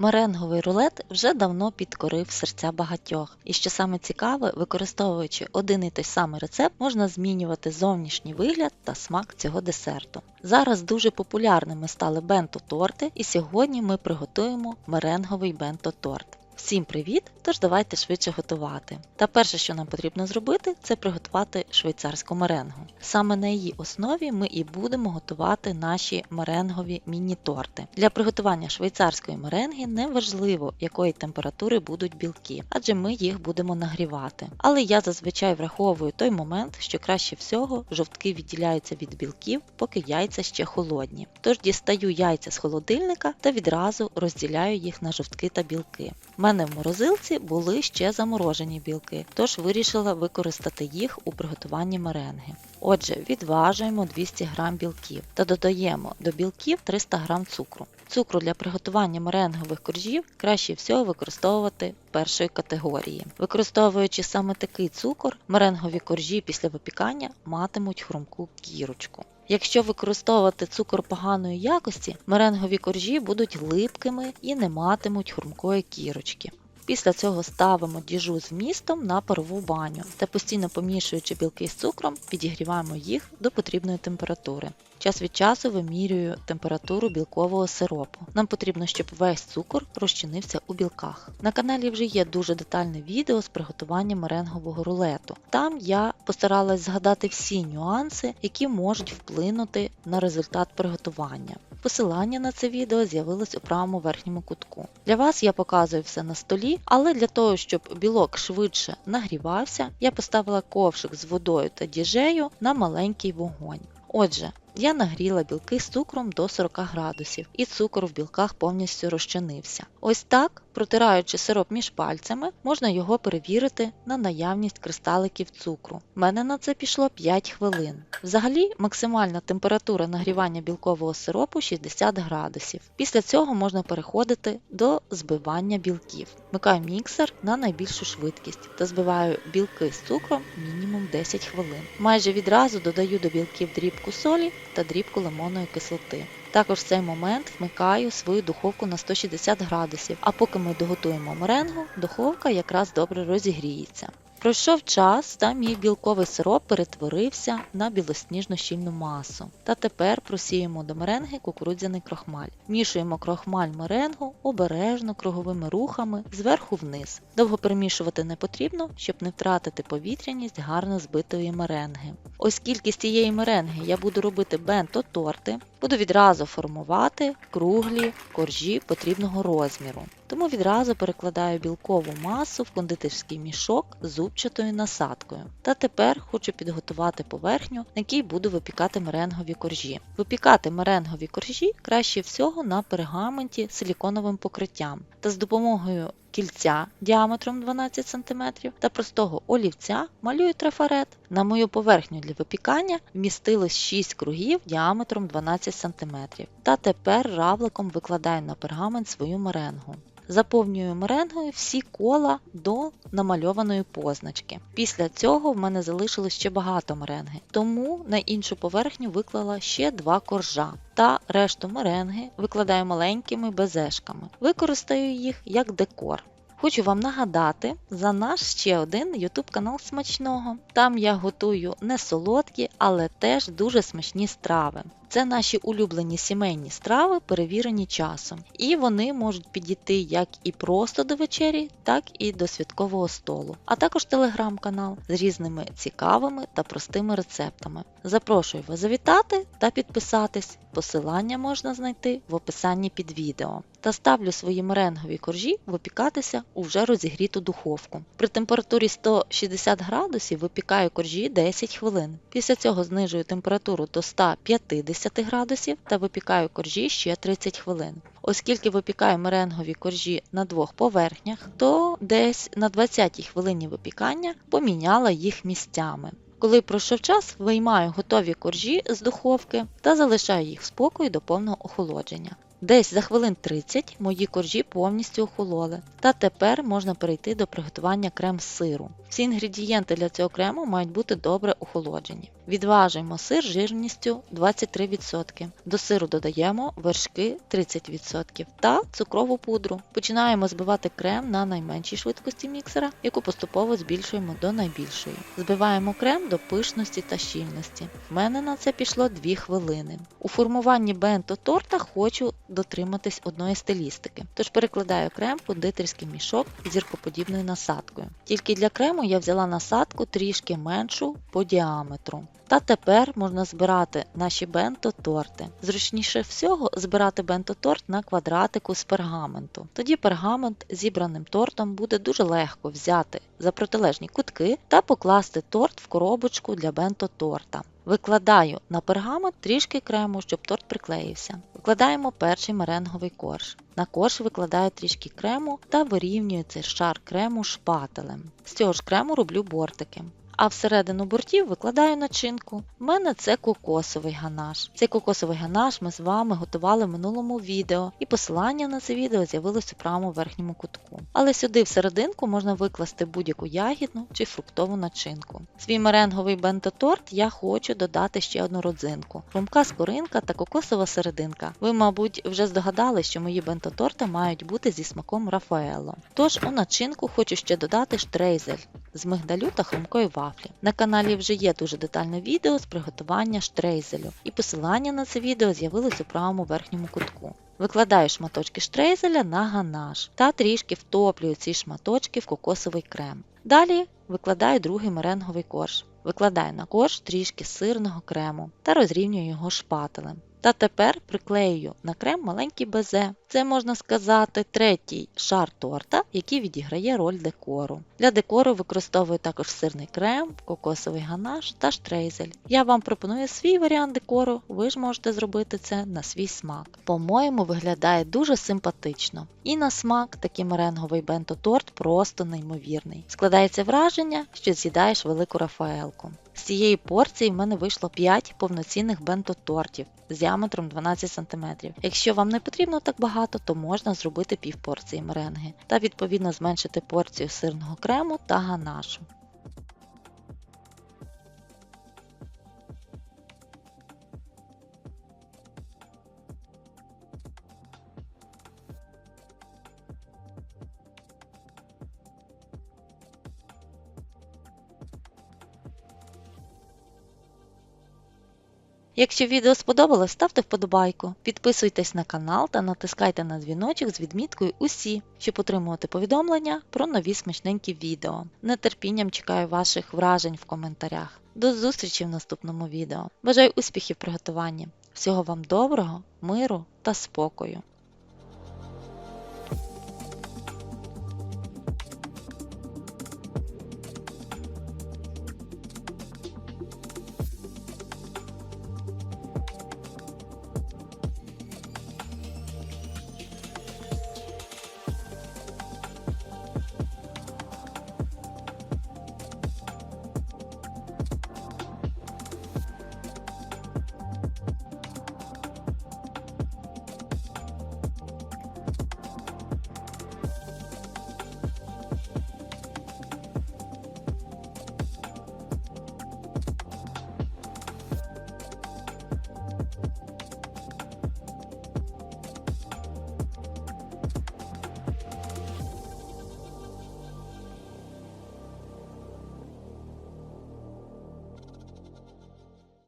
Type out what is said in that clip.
Меренговий рулет вже давно підкорив серця багатьох, і що саме цікаве, використовуючи один і той самий рецепт, можна змінювати зовнішній вигляд та смак цього десерту. Зараз дуже популярними стали бенто-торти, і сьогодні ми приготуємо меренговий бенто-торт. Всім привіт! Тож давайте швидше готувати. Та перше, що нам потрібно зробити, це приготувати швейцарську меренгу. Саме на її основі ми і будемо готувати наші меренгові міні-торти. Для приготування швейцарської меренги не важливо, якої температури будуть білки, адже ми їх будемо нагрівати. Але я зазвичай враховую той момент, що краще всього жовтки відділяються від білків, поки яйця ще холодні. Тож дістаю яйця з холодильника та відразу розділяю їх на жовтки та білки. Мене в морозилці були ще заморожені білки, тож вирішила використати їх у приготуванні меренги. Отже, відважуємо 200 г білків та додаємо до білків 300 г цукру. Цукру для приготування меренгових коржів краще всього використовувати першої категорії. Використовуючи саме такий цукор, меренгові коржі після випікання матимуть хрумку кірочку. Якщо використовувати цукор поганої якості, меренгові коржі будуть липкими і не матимуть хрумкої кірочки. Після цього ставимо діжу з містом на парову баню та постійно помішуючи білки з цукром, підігріваємо їх до потрібної температури. Час від часу вимірюю температуру білкового сиропу. Нам потрібно, щоб весь цукор розчинився у білках. На каналі вже є дуже детальне відео з приготуванням меренгового рулету. Там я постаралась згадати всі нюанси, які можуть вплинути на результат приготування. Посилання на це відео з'явилось у правому верхньому кутку. Для вас я показую все на столі, але для того, щоб білок швидше нагрівався, я поставила ковшик з водою та діжею на маленький вогонь. Отже, я нагріла білки з цукром до 40 градусів, і цукор в білках повністю розчинився. Ось так, протираючи сироп між пальцями, можна його перевірити на наявність кристаликів цукру. У мене на це пішло 5 хвилин. Взагалі, максимальна температура нагрівання білкового сиропу 60 градусів. Після цього можна переходити до збивання білків. Вмикаю міксер на найбільшу швидкість та збиваю білки з цукром мінімум 10 хвилин. Майже відразу додаю до білків дрібку солі та дрібку лимонної кислоти. Також в цей момент вмикаю свою духовку на 160 градусів, а поки ми доготуємо меренгу, духовка якраз добре розігріється. Пройшов час, та мій білковий сироп перетворився на білосніжну щільну масу. Та тепер просіємо до меренги кукурудзяний крохмаль. Мішуємо крохмаль меренгу обережно круговими рухами зверху вниз. Довго перемішувати не потрібно, щоб не втратити повітряність гарно збитої меренги. Ось кількість цієї меренги я буду робити бенто-торти, буду відразу формувати круглі коржі потрібного розміру. Тому відразу перекладаю білкову масу в кондитерський мішок з зубчатою насадкою. Та тепер хочу підготувати поверхню, на якій буду випікати меренгові коржі. Випікати меренгові коржі краще всього на пергаменті з силіконовим покриттям та з допомогою кільця діаметром 12 см та простого олівця малюю трафарет. На мою поверхню для випікання вмістилось 6 кругів діаметром 12 см. Та тепер равликом викладаю на пергамент свою меренгу. Заповнюю меренгою всі кола до намальованої позначки. Після цього в мене залишилось ще багато меренги, тому на іншу поверхню виклала ще два коржа. Та решту меренги викладаю маленькими безешками. Використаю їх як декор. Хочу вам нагадати за наш ще один YouTube канал смачного. Там я готую не солодкі, але теж дуже смачні страви. Це наші улюблені сімейні страви, перевірені часом. І вони можуть підійти як і просто до вечері, так і до святкового столу, а також телеграм-канал з різними цікавими та простими рецептами. Запрошую вас завітати та підписатись. Посилання можна знайти в описанні під відео. Та ставлю свої меренгові коржі випікатися у вже розігріту духовку. При температурі 160 градусів випікаю коржі 10 хвилин. Після цього знижую температуру до 150 градусів та випікаю коржі ще 30 хвилин. Оскільки випікаю меренгові коржі на двох поверхнях, то десь на 20 хвилині випікання поміняла їх місцями. Коли пройшов час, виймаю готові коржі з духовки та залишаю їх в спокої до повного охолодження. Десь за хвилин 30 мої коржі повністю охололи, та тепер можна перейти до приготування крем-сиру. Всі інгредієнти для цього крему мають бути добре охолоджені. Відважуємо сир жирністю 23%. До сиру додаємо вершки 30% та цукрову пудру. Починаємо збивати крем на найменшій швидкості міксера, яку поступово збільшуємо до найбільшої. Збиваємо крем до пишності та щільності. В мене на це пішло 2 хвилини. У формуванні бенто торта хочу дотриматись одної стилістики, тож перекладаю крем в кондитерський мішок з зіркоподібною насадкою. Тільки для крему я взяла насадку трішки меншу по діаметру. Та тепер можна збирати наші бенто-торти. Зручніше всього збирати бенто-торт на квадратику з пергаменту. Тоді пергамент зібраним тортом буде дуже легко взяти за протилежні кутки та покласти торт в коробочку для бенто-торта. Викладаю на пергамент трішки крему, щоб торт приклеївся. Викладаємо перший меренговий корж. На корж викладаю трішки крему та вирівнюю цей шар крему шпателем. З цього ж крему роблю бортики. А всередину бортів викладаю начинку. У мене це кокосовий ганаш. Цей кокосовий ганаш ми з вами готували в минулому відео, і посилання на це відео з'явилось у правому верхньому кутку. Але сюди всерединку можна викласти будь-яку ягідну чи фруктову начинку. Свій меренговий бенто-торт я хочу додати ще одну родзинку: хрумка скоринка та кокосова серединка. Ви, мабуть, вже здогадали, що мої бенто-торти мають бути зі смаком Рафаело. Тож у начинку хочу ще додати штрейзель з мигдалю та хрумкої вафлі. На каналі вже є дуже детальне відео з приготування штрейзелю, і посилання на це відео з'явилось у правому верхньому кутку. Викладаю шматочки штрейзеля на ганаш та трішки втоплюю ці шматочки в кокосовий крем. Далі викладаю другий меренговий корж. Викладаю на корж трішки сирного крему та розрівнюю його шпателем. Та тепер приклеюю на крем маленький безе. Це можна сказати третій шар торта, який відіграє роль декору. Для декору використовую також сирний крем, кокосовий ганаш та штрейзель. Я вам пропоную свій варіант декору, ви ж можете зробити це на свій смак. По-моєму, виглядає дуже симпатично. І на смак такий меренговий бенто-торт просто неймовірний. Складається враження, що з'їдаєш велику рафаелку. З цієї порції в мене вийшло 5 повноцінних бенто-тортів з діаметром 12 см. Якщо вам не потрібно так багато, то можна зробити пів порції меренги та відповідно зменшити порцію сирного крему та ганашу. Якщо відео сподобалось, ставте вподобайку, підписуйтесь на канал та натискайте на дзвіночок з відміткою Усі, щоб отримувати повідомлення про нові смачненькі відео. Нетерпінням чекаю ваших вражень в коментарях. До зустрічі в наступному відео. Бажаю успіхів в приготуванні. Всього вам доброго, миру та спокою!